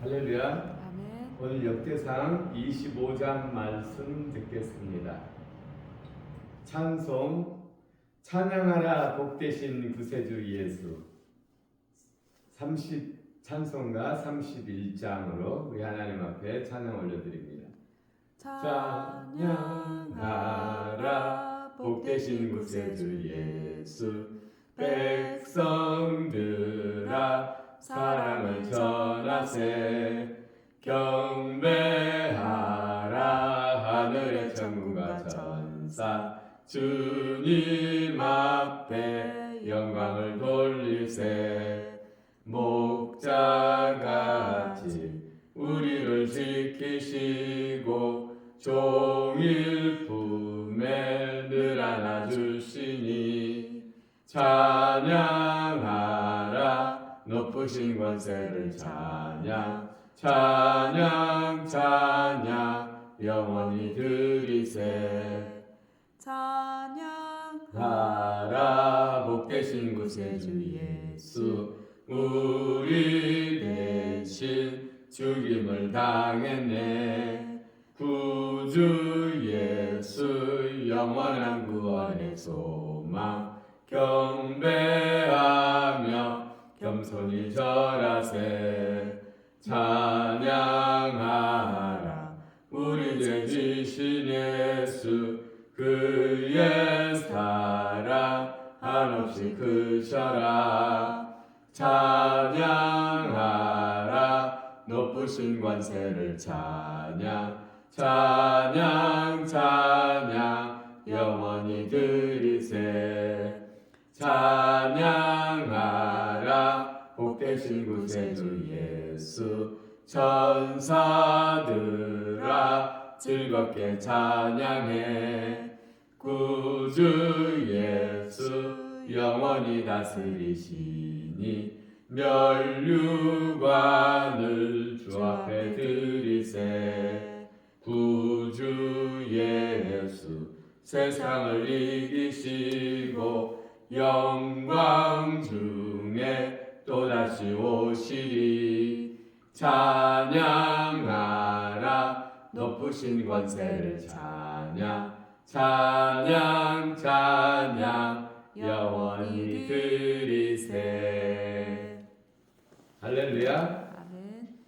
할렐루야. 아멘. 오늘 역대상 25장 말씀 듣겠습니다. 찬송 찬양하라 복되신 구세주 예수 30 찬송가 31장으로 우리 하나님 앞에 찬양 올려드립니다. 찬양하라 복되신 구세주 예수 백성 안아주시니 찬양하라. 높으신 권세를 찬양 찬양 찬양 영원히 드리세. 찬양 하라. 복되신 구세주 예수 우리 대신 죽임을 당했네. 구주 예수 영원한 구원의 소망 경배하며 겸손히 절하세. 찬양하라. 우리 죄 지신 예수 그의 사랑 한없이 크셔라. 찬양하라. 높으신 관세를 찬양 찬양 찬양 영원히 드리세. 찬양하라. 복되신 구세주 예수. 천사들아 즐겁게 찬양해. 구주 예수 영원히 다스리시니 멸류관을 주 앞에 드리세. 구주 예수 세상을 이기시고 영광 중에 또다시 오시리. 찬양하라. 높으신 권세를 찬양. 찬양 찬양. 영원히 드리세. 할렐루야 아멘.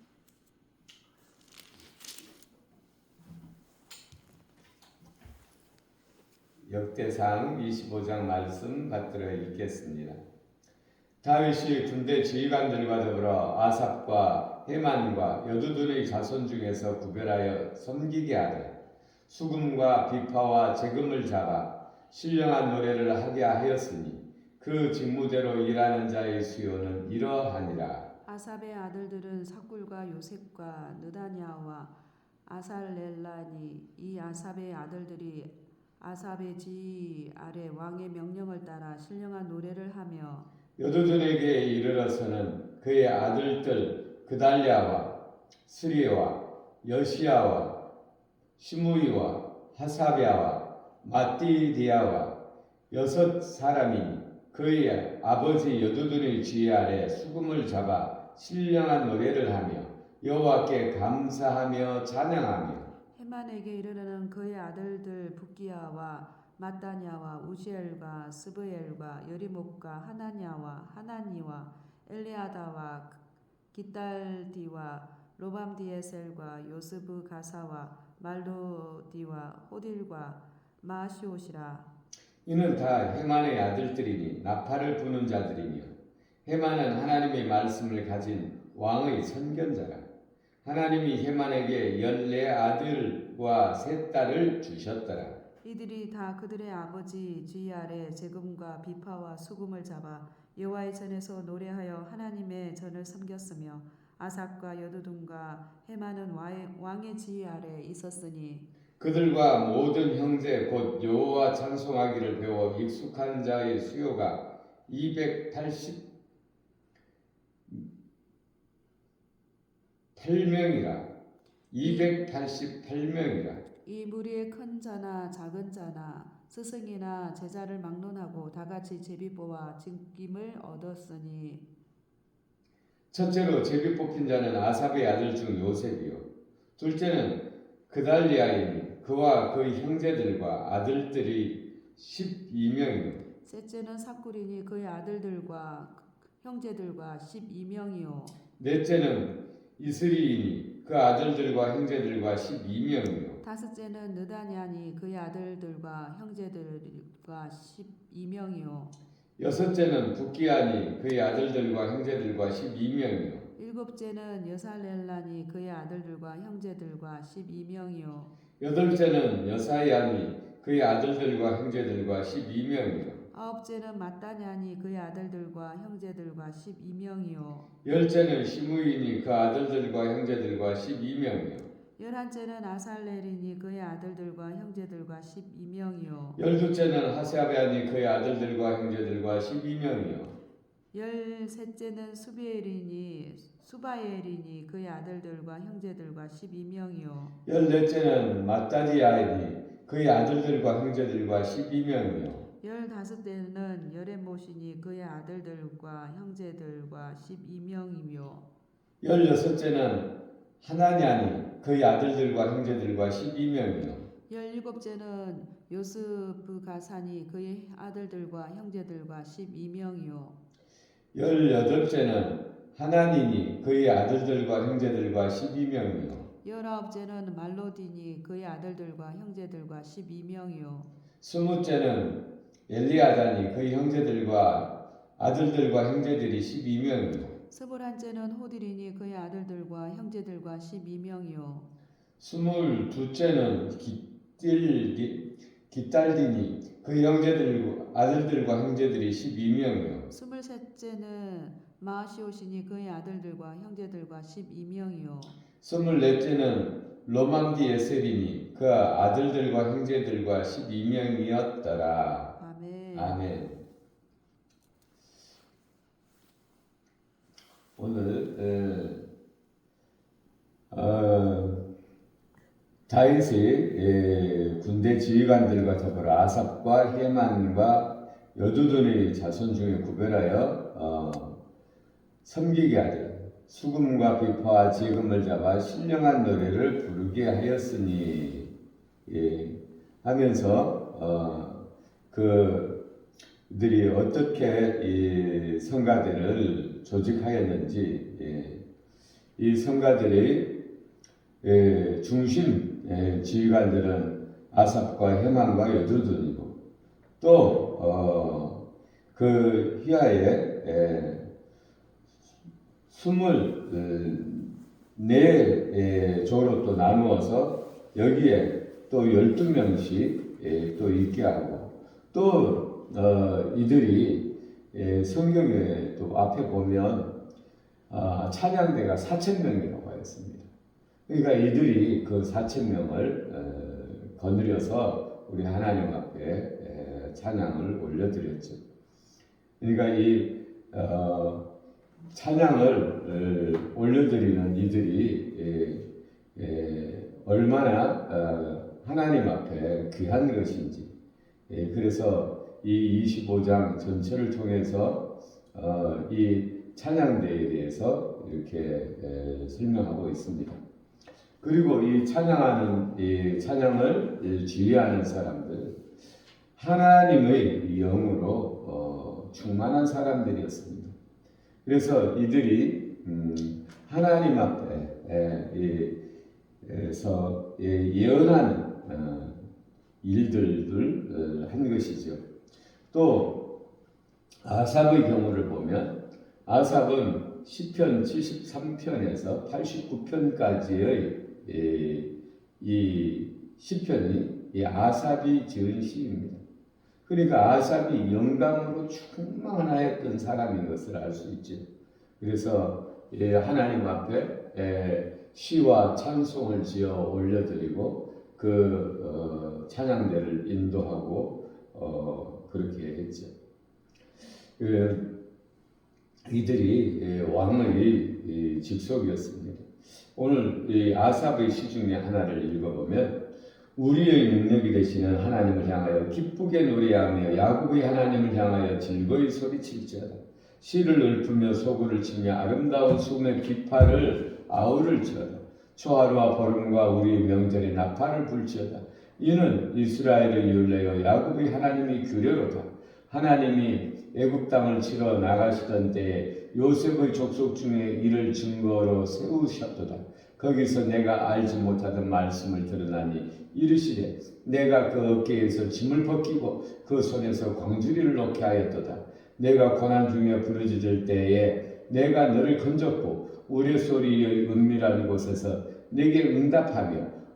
역대상 25장 말씀 받들어 읽겠습니다. 다윗이 군대 지휘관들과 더불어 아삽과 헤만과 여두둔의 자손 중에서 구별하여 섬기게 하되 수금과 비파와 재금을 잡아 신령한 노래를 하게 하였으니 그 직무대로 일하는 자의 수요는 이러하니라. 아삽의 아들들은 사꿀과 요셉과 느다냐와 아살렐라니 이 아삽의 아들들이 지휘 아래 왕의 명령을 따라 신령한 노래를 하며 여두둔에게 이르러서는 그의 아들들 그달랴와 스리와 여시야와 시무이와 하사랴와 마띠디아와 여섯 사람이 그의 아버지 여두둔의 지휘 아래 수금을 잡아 신령한 노래를 하며 여호와께 감사하며 찬양하며 헤만에게 이르르는 그의 아들들 북기야와 마따냐와 우시엘과 스브엘과 여리목과 하나냐와 하나니와 엘리아다와 기딸디와 로밤디에셀과 요스브 가사와 말도디와 호딜과 마시옷이라. 이는 다 헤만의 아들들이니 나팔을 부는 자들이며 헤만은 하나님의 말씀을 가진 왕의 선견자라. 하나님이 헤만에게 열네 아들 과 세 딸을 주셨더라. 이들이 다 그들의 아버지 지휘 아래 재금과 비파와 수금을 잡아 여호와의 전에서 노래하여 하나님의 전을 섬겼으며 아삭과 여두둔과 왕의, 왕의 지휘 아래 있었으니 그들과 모든 형제 곧 여호와 찬송하기를 배워 익숙한 자의 수요가 280 8명이라 288명이라 이 무리의 큰 자나 작은 자나 스승이나 제자를 막론하고 다 같이 제비보와 증김을 얻었으니 첫째로 제비 뽑힌 자는 아삽의 아들 중 요셉이요. 둘째는 그달리아이니 그와 그 형제들과 아들들이 12명이요. 셋째는 사쿠리니 그의 아들들과 형제들과 12명이요. 넷째는 이스리이니 그 아들들과 형제들과 12명이요. 다섯째는 느다냐니 그의 아들들과 형제들과 12명이요. 여섯째는 북기아니 그의 아들들과 형제들과 12명이요. 일곱째는 여살렐라니 그의 아들들과 형제들과 12명이요. 여덟째는 여사야니 그의 아들들과 형제들과 12명이요. 아홉째는 마따냐니 그의 아들들과 형제들과 12명이요. 열째는 시므이니 그 아들들과 형제들과 12명이요. 열한째는 아살렐이니 그의 아들들과 형제들과 12명이요. 열두째는 하세아베아니 그의 아들들과 형제들과 12명이요. 열셋째는 수비엘이니 수바엘이니 그의 아들들과 형제들과 12명이요. 열넷째는 마따디아이니 그의 아들들과 형제들과 12명이요. 열다섯째는 여레못이니 그의 아들들과 형제들과 12명이며 열여섯째는 하나냐니 그의 아들들과 형제들과 12명이요. 열일곱째는 요스프 가사니 그의 아들들과 형제들과 12명이요. 열여덟째는 하나니니 그의 아들들과 형제들과 12명이요. 열아홉째는 말로디니 그의 아들들과 형제들과 12명이요. 스무째는 엘리아다니 그의 형제들과 아들들과 형제들이 12명이요. 스물한째는 호딜이니 그의 아들들과 형제들과 12명이요. 스물두째는 기딜 기딸디니 그 형제들 아들들과 형제들이 12명이요. 스물셋째는 마시오시니 그의 아들들과 형제들과 12명이요. 스물넷째는 로망디 에셀이니 그 아들들과 형제들과 12명이었더라. 아멘. 오늘 어, 어, 다윗이 예, 군대 지휘관들과 더불어 아삽과 헤만과 여두둔의 자손 중에 구별하여 어, 섬기게 하되 수금과 비파와 지금을 잡아 신령한 노래를 부르게 하였으니 예, 하면서 어, 그 들이 어떻게 이 성가대를 조직하였는지 예, 이 성가들의 예, 중심 예, 지휘관들은 아삽과 헤만과 여두둔이고 또그 휘하에 예, 스물 네 예, 조로 또 나누어서 여기에 또 열두 명씩 예, 또 있게 하고 또 어, 이들이 예, 성경에 또 앞에 보면 아, 찬양대가 4천 명이라고 하였습니다. 그러니까 이들이 그 4천 명을 어, 거느려서 우리 하나님 앞에 에, 찬양을 올려드렸죠. 그러니까 이 어, 찬양을 어, 올려드리는 이들이 에, 에, 얼마나 어, 하나님 앞에 귀한 것인지 예, 그래서 이 25장 전체를 통해서 어, 이 찬양대에 대해서 이렇게 에, 설명하고 있습니다. 그리고 이 찬양하는 이 찬양을 이 지휘하는 사람들 하나님의 영으로 어, 충만한 사람들이었습니다. 그래서 이들이 음, 하나님 앞에 에, 이, 에서 예, 예언하는 어, 일들을 어, 한 것이죠. 또 아삽의 경우를 보면 아삽은 시편 73편에서 89편까지의 이 시편이 이 아삽이 지은 시입니다. 그러니까 아삽이 영감으로 충만하였던 사람인 것을 알 수 있죠. 그래서 예, 하나님 앞에 예, 시와 찬송을 지어 올려드리고 그 어, 찬양대를 인도하고 어, 그렇게 했죠. 그, 이들이 예, 왕의 이 직속이었습니다. 오늘 이 아삽의 시 중에 하나를 읽어보면 우리의 능력이 되시는 하나님을 향하여 기쁘게 노래하며 야곱의 하나님을 향하여 즐거이 소리칠지어다. 씨를 읊으며 소구를 치며 아름다운 수금의 비파를 아우를지어다 초하루와 보름과 우리 명절에 나팔을 불지어다 이는 이스라엘의 율례요 야곱의 하나님이 규례로다. 하나님이 애굽 땅을 치러 나가시던 때에 요셉의 족속 중에 이를 증거로 세우셨도다. 거기서 내가 알지 못하던 말씀을 들으나니 이르시되 내가 그 어깨에서 짐을 벗기고 그 손에서 광주리를 놓게 하였도다. 내가 고난 중에 부르짖을 때에 내가 너를 건졌고 우레소리의 은밀한 곳에서 내게 응답하며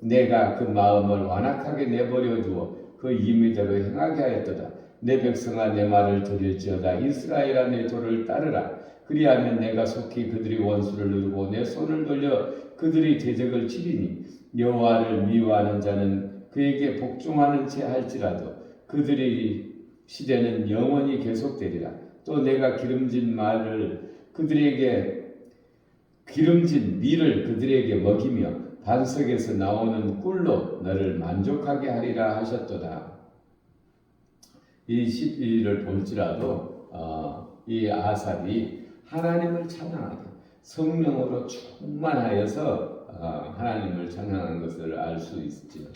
내가 그 마음을 완악하게 내버려 두어 그 임의대로 행하게 하였도다. 내 백성아 내 말을 들을지어다. 이스라엘아 내 도를 따르라. 그리하면 내가 속히 그들이 원수를 누르고 내 손을 돌려 그들이 대적을 치리니 여호와를 미워하는 자는 그에게 복종하는 채 할지라도 그들의 시대는 영원히 계속되리라. 또 내가 기름진 말을 그들에게 기름진 밀을 그들에게 먹이며 반석에서 나오는 꿀로 너를 만족하게 하리라 하셨도다. 이 12일을 볼지라도 어, 이 아삽이 하나님을 찬양하게 성령으로 충만하여서 어, 하나님을 찬양하는 것을 알 수 있지요.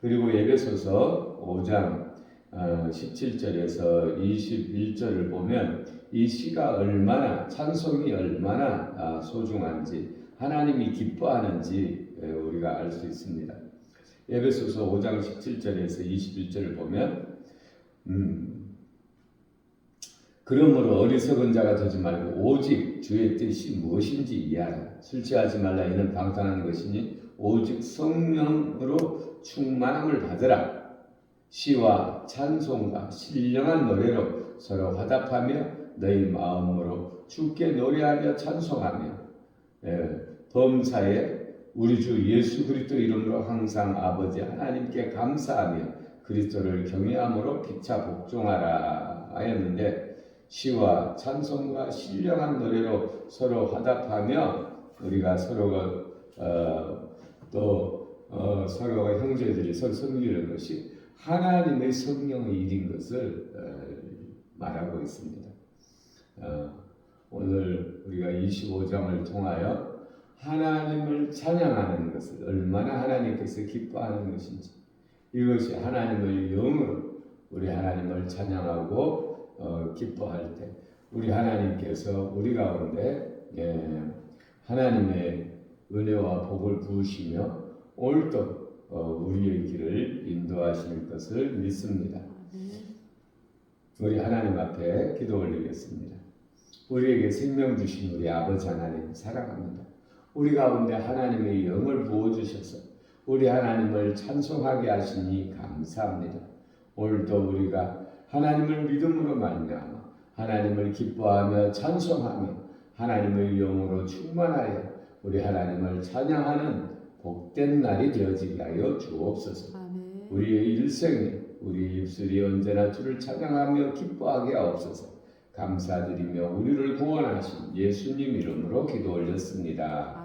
그리고 예배소서 5장 어, 17절에서 21절을 보면 이 시가 얼마나 찬송이 얼마나 아, 소중한지 하나님이 기뻐하는지 에, 우리가 알 수 있습니다. 예배소서 5장 17절에서 21절을 보면 음, 그러므로 어리석은 자가 되지 말고 오직 주의 뜻이 무엇인지 이해하라. 술 취하지 말라 이는 방탕한 것이니 오직 성령으로 충만함을 받으라. 시와 찬송과 신령한 노래로 서로 화답하며 너희 마음으로 주께 노래하며 찬송하며 예, 범사에 우리 주 예수 그리스도 이름으로 항상 아버지 하나님께 감사하며 그리스도를 경외함으로 피차 복종하라 하였는데 시와 찬송과 신령한 노래로 서로 화답하며 우리가 서로가 어, 또 어, 서로가 형제들이 서로 섬기는 것이 하나님의 성령의 일인 것을 어, 말하고 있습니다. 어, 오늘 우리가 25장을 통하여 하나님을 찬양하는 것을 얼마나 하나님께서 기뻐하는 것인지 이것이 하나님의 영으로 우리 하나님을 찬양하고 어, 기뻐할 때 우리 하나님께서 우리 가운데 예, 하나님의 은혜와 복을 부으시며 오늘도 어, 우리의 길을 인도하실 것을 믿습니다. 우리 하나님 앞에 기도 올리겠습니다. 우리에게 생명 주신 우리 아버지 하나님 사랑합니다. 우리 가운데 하나님의 영을 부어주셔서 우리 하나님을 찬송하게 하시니 감사합니다. 오늘도 우리가 하나님을 믿음으로 말미암아 하나님을 기뻐하며 찬송하며 하나님의 영으로 충만하여 우리 하나님을 찬양하는 복된 날이 되어지게 하여 주옵소서. 아멘. 우리의 일생에 우리 입술이 언제나 주를 찬양하며 기뻐하게 하옵소서. 감사드리며 우리를 구원하신 예수님 이름으로 기도 올렸습니다.